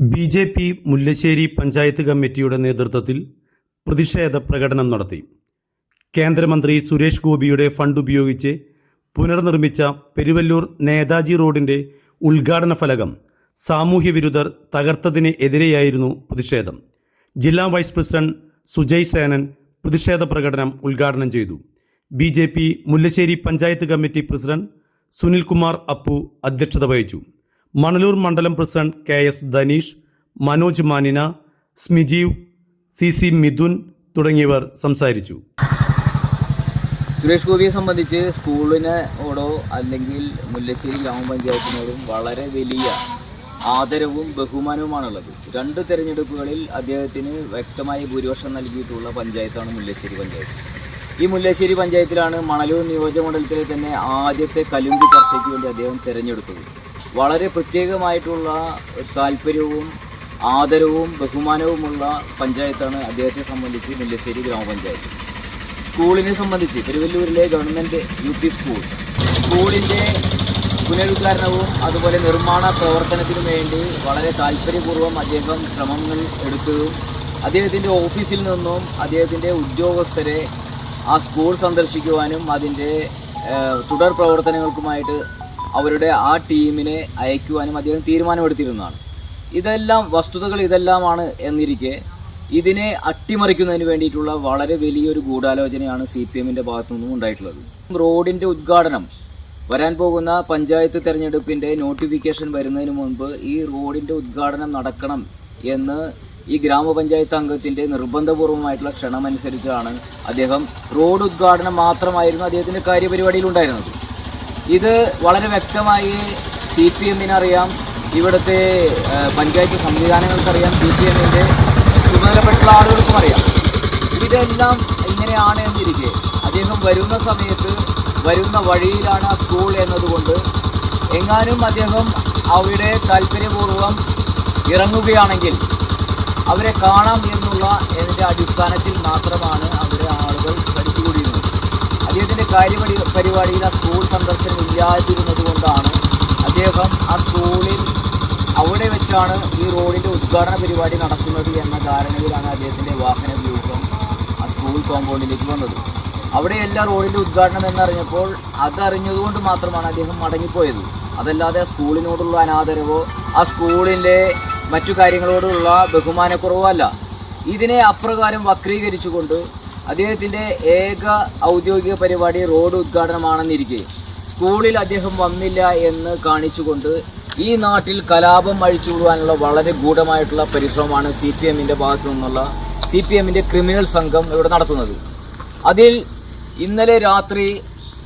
B J P Mullassery panchayat കമ്മിറ്റിയുടെ നേതൃത്വത്തിൽ പ്രതിഷേധ പ്രകടനം നടത്തി. കേന്ദ്രമന്ത്രി സുരേഷ് ഗോപിയുടെ ഫണ്ട് ഉപയോഗിച്ച് പുനർനിർമ്മിച്ച പെരുവല്ലൂർ നേതാജി റോഡിന്റെ ഉദ്ഘാടന ഫലകം സാമൂഹ്യവിരുദ്ധർ തകർത്തതിന് എതിരെയായിരുന്നു പ്രതിഷേധം. ജില്ലാ വൈസ് പ്രസിഡന്റ് സുജയ് സേനൻ പ്രതിഷേധ പ്രകടനം ഉദ്ഘാടനം ചെയ്തു. B J P Mullassery panchayat committee president Sunilkumar Appu അധ്യക്ഷത വഹിച്ചു. മണലൂർ മണ്ഡലം president K S Dhaneesh Manoj Manina Smijeev C C Mithun തുടങ്ങിയവർ സംസാരിച്ചു. സുരേഷ് ഗോപിയെ സംബന്ധിച്ച് സ്കൂളിനോടോ അല്ലെങ്കിൽ മുല്ലശ്ശേരി ഗ്രാമപഞ്ചായത്തിനോടും വളരെ വലിയ ആദരവും ബഹുമാനവുമാണുള്ളത്. രണ്ട് തെരഞ്ഞെടുപ്പുകളിൽ അദ്ദേഹത്തിന് വ്യക്തമായ ഭൂരിപക്ഷം നൽകിയിട്ടുള്ള പഞ്ചായത്താണ് മുല്ലശ്ശേരി പഞ്ചായത്ത്. ഈ മുല്ലശ്ശേരി പഞ്ചായത്തിലാണ് മണലൂർ നിയോജകമണ്ഡലത്തിലെ തന്നെ ആദ്യത്തെ കലുങ്ക് ചർച്ചയ്ക്ക് വേണ്ടി അദ്ദേഹം തിരഞ്ഞെടുത്തത്. വളരെ പ്രത്യേകമായിട്ടുള്ള താല്പര്യവും ആദരവും ബഹുമാനവുമുള്ള പഞ്ചായത്താണ് അദ്ദേഹത്തെ സംബന്ധിച്ച് മുല്ലശ്ശേരി ഗ്രാമപഞ്ചായത്ത്. സ്കൂളിനെ സംബന്ധിച്ച് പെരുവല്ലൂരിലെ ഗവൺമെന്റ് യു പി സ്കൂൾ. സ്കൂളിന്റെ പുനരുദ്ധാരണവും അതുപോലെ നിർമ്മാണ പ്രവർത്തനത്തിനു വേണ്ടി വളരെ താല്പര്യപൂർവം അദ്ദേഹം ശ്രമങ്ങൾ എടുത്തതും അദ്ദേഹത്തിന്റെ ഓഫീസിൽ നിന്നും അദ്ദേഹത്തിന്റെ ഉദ്യോഗസ്ഥരെ ആ സ്കൂൾ സന്ദർശിക്കുവാനും അതിന്റെ തുടർ പ്രവർത്തനങ്ങൾക്കുമായിട്ട് അവരുടെ ആ ടീമിനെ അയക്കുവാനും അദ്ദേഹം തീരുമാനമെടുത്തിരുന്നതാണ്. ഇതെല്ലാം വസ്തുതകൾ ഇതെല്ലാമാണ് എന്നിരിക്കെ ഇതിനെ അട്ടിമറിക്കുന്നതിന് വേണ്ടിയിട്ടുള്ള വളരെ വലിയൊരു ഗൂഢാലോചനയാണ് സി പി എമ്മിന്റെ ഭാഗത്തു നിന്നും ഉണ്ടായിട്ടുള്ളത്. റോഡിന്റെ ഉദ്ഘാടനം വരാൻ പോകുന്ന പഞ്ചായത്ത് തെരഞ്ഞെടുപ്പിന്റെ നോട്ടിഫിക്കേഷൻ വരുന്നതിന് മുൻപ് ഈ റോഡിന്റെ ഉദ്ഘാടനം നടക്കണം എന്ന് ഈ ഗ്രാമപഞ്ചായത്ത് അംഗത്തിന്റെ നിർബന്ധപൂർവമായിട്ടുള്ള ക്ഷണമനുസരിച്ചാണ് അദ്ദേഹം റോഡ് ഉദ്ഘാടനം മാത്രമായിരുന്നു അദ്ദേഹത്തിന്റെ കാര്യപരിപാടിയിൽ ഉണ്ടായിരുന്നത്. ഇത് വളരെ വ്യക്തമായി സി പി എമ്മിനറിയാം ഇവിടുത്തെ പഞ്ചായത്ത് സംവിധാനങ്ങൾക്കറിയാം. സി പി എമ്മിന്റെ ചുമതലപ്പെട്ടുള്ള ആളുകൾക്കും അറിയാം. ഇതെല്ലാം ഇങ്ങനെയാണ് എന്നിരിക്കെ. അദ്ദേഹം വരുന്ന സമയത്ത് വരുന്ന വഴിയിലാണ് ആ സ്കൂൾ എന്നതുകൊണ്ട് എങ്ങാനും അദ്ദേഹം അവിടെ താല്പര്യപൂർവം ഇറങ്ങുകയാണെങ്കിൽ അവരെ കാണാം എന്നുള്ള എന്റെ അടിസ്ഥാനത്തിൽ മാത്രമാണ് അവിടെ ആളുകൾ പരി പരിപാടിയിൽ ആ സ്കൂൾ സന്ദർശനം ഇല്ലാതിരുന്നത് കൊണ്ടാണ് അദ്ദേഹം ആ സ്കൂളിൽ അവിടെ വെച്ചാണ് ഈ റോഡിന്റെ ഉദ്ഘാടന പരിപാടി നടക്കുന്നത് എന്ന ധാരണയിലാണ് അദ്ദേഹത്തിന്റെ വാഹന വ്യൂഹം ആ സ്കൂൾ കോമ്പൗണ്ടിലേക്ക് വന്നത്. അവിടെയല്ല റോഡിന്റെ ഉദ്ഘാടനം എന്നറിഞ്ഞപ്പോൾ അതറിഞ്ഞതുകൊണ്ട് മാത്രമാണ് അദ്ദേഹം മടങ്ങിപ്പോയത്. അതല്ലാതെ സ്കൂളിനോടുള്ള അനാദരവോ ആ സ്കൂളിന്റെ മറ്റു കാര്യങ്ങളോടുള്ള ബഹുമാനക്കുറവോ അല്ല. ഇതിനെ അപ്രകാരം വക്രീകരിച്ചുകൊണ്ട് അദ്ദേഹത്തിന്റെ ഏക ഔദ്യോഗിക പരിപാടി റോഡ് ഉദ്ഘാടനമാണെന്നിരിക്കെ. സ്കൂളിൽ അദ്ദേഹം വന്നില്ല എന്ന് കാണിച്ചുകൊണ്ട് ഈ നാട്ടിൽ കലാപം അഴിച്ചുവിടുവാനുള്ള വളരെ ഗൂഢമായിട്ടുള്ള പരിശ്രമമാണ് സി പി എമ്മിന്റെ ഭാഗത്തു നിന്നുള്ള സി പി എമ്മിന്റെ ക്രിമിനൽ സംഘം ഇവിടെ നടത്തുന്നത്. അതിൽ ഇന്നലെ രാത്രി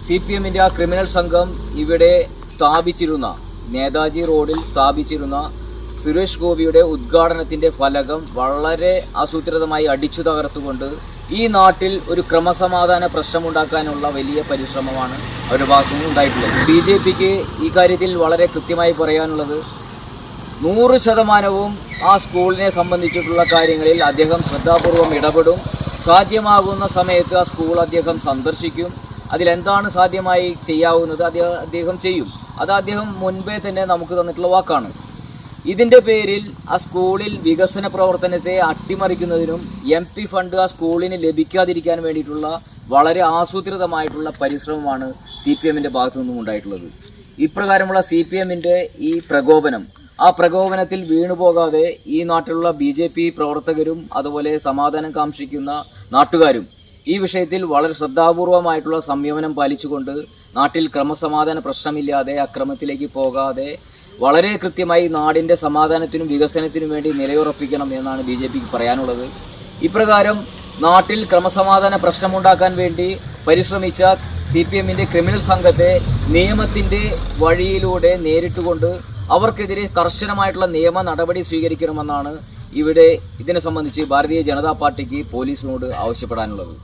സി പി എമ്മിന്റെ ആ ക്രിമിനൽ സംഘം ഇവിടെ സ്ഥാപിച്ചിരുന്ന നേതാജി റോഡിൽ സ്ഥാപിച്ചിരുന്ന സുരേഷ് ഗോപിയുടെ ഉദ്ഘാടനത്തിന്റെ ഫലകം വളരെ ആസൂത്രിതമായി അടിച്ചു തകർത്തുകൊണ്ട് ഈ നാട്ടിൽ ഒരു ക്രമസമാധാന പ്രശ്നമുണ്ടാക്കാനുള്ള വലിയ പരിശ്രമമാണ് അവരുടെ ഭാഗത്തുനിന്ന് ഉണ്ടായിട്ടുള്ളത്. ബി ജെ പിക്ക് ഈ കാര്യത്തിൽ വളരെ കൃത്യമായി പറയാനുള്ളത് നൂറ് ശതമാനവും ആ സ്കൂളിനെ സംബന്ധിച്ചിട്ടുള്ള കാര്യങ്ങളിൽ അദ്ദേഹം ശ്രദ്ധാപൂർവം ഇടപെടും. സാധ്യമാകുന്ന സമയത്ത് ആ സ്കൂൾ അദ്ദേഹം സന്ദർശിക്കും. അതിലെന്താണ് സാധ്യമായി ചെയ്യാവുന്നത് അദ്ദേഹം ചെയ്യും. അത് അദ്ദേഹം മുൻപേ തന്നെ നമുക്ക് തന്നിട്ടുള്ള വാക്കാണ്. ഇതിന്റെ പേരിൽ ആ സ്കൂളിൽ വികസന പ്രവർത്തനത്തെ അട്ടിമറിക്കുന്നതിനും എം പി ഫണ്ട് ആ സ്കൂളിന് ലഭിക്കാതിരിക്കാൻ വേണ്ടിയിട്ടുള്ള വളരെ ആസൂത്രിതമായിട്ടുള്ള പരിശ്രമമാണ് സി പി എമ്മിന്റെ ഭാഗത്തു നിന്നും ഉണ്ടായിട്ടുള്ളത്. ഇപ്രകാരമുള്ള സി പി എമ്മിന്റെ ഈ പ്രകോപനം ആ പ്രകോപനത്തിൽ വീണുപോകാതെ ഈ നാട്ടിലുള്ള ബി ജെ പി പ്രവർത്തകരും അതുപോലെ സമാധാനം കാക്ഷിക്കുന്ന നാട്ടുകാരും ഈ വിഷയത്തിൽ വളരെ ശ്രദ്ധാപൂർവമായിട്ടുള്ള സംയമനം പാലിച്ചുകൊണ്ട് നാട്ടിൽ ക്രമസമാധാന പ്രശ്നമില്ലാതെ അക്രമത്തിലേക്ക് പോകാതെ വളരെ കൃത്യമായി നാടിന്റെ സമാധാനത്തിനും വികസനത്തിനും വേണ്ടി നിലയുറപ്പിക്കണം എന്നാണ് ബി ജെ പിക്ക് പറയാനുള്ളത്. ഇപ്രകാരം നാട്ടിൽ ക്രമസമാധാന പ്രശ്നമുണ്ടാക്കാൻ വേണ്ടി പരിശ്രമിച്ച സി പി എമ്മിന്റെ ക്രിമിനൽ സംഘത്തെ നിയമത്തിന്റെ വഴിയിലൂടെ നേരിട്ടുകൊണ്ട് അവർക്കെതിരെ കർശനമായിട്ടുള്ള നിയമ നടപടി സ്വീകരിക്കണമെന്നാണ് ഇവിടെ ഇതിനെ സംബന്ധിച്ച് ഭാരതീയ ജനതാ പാർട്ടിക്ക് പോലീസിനോട് ആവശ്യപ്പെടാനുള്ളത്.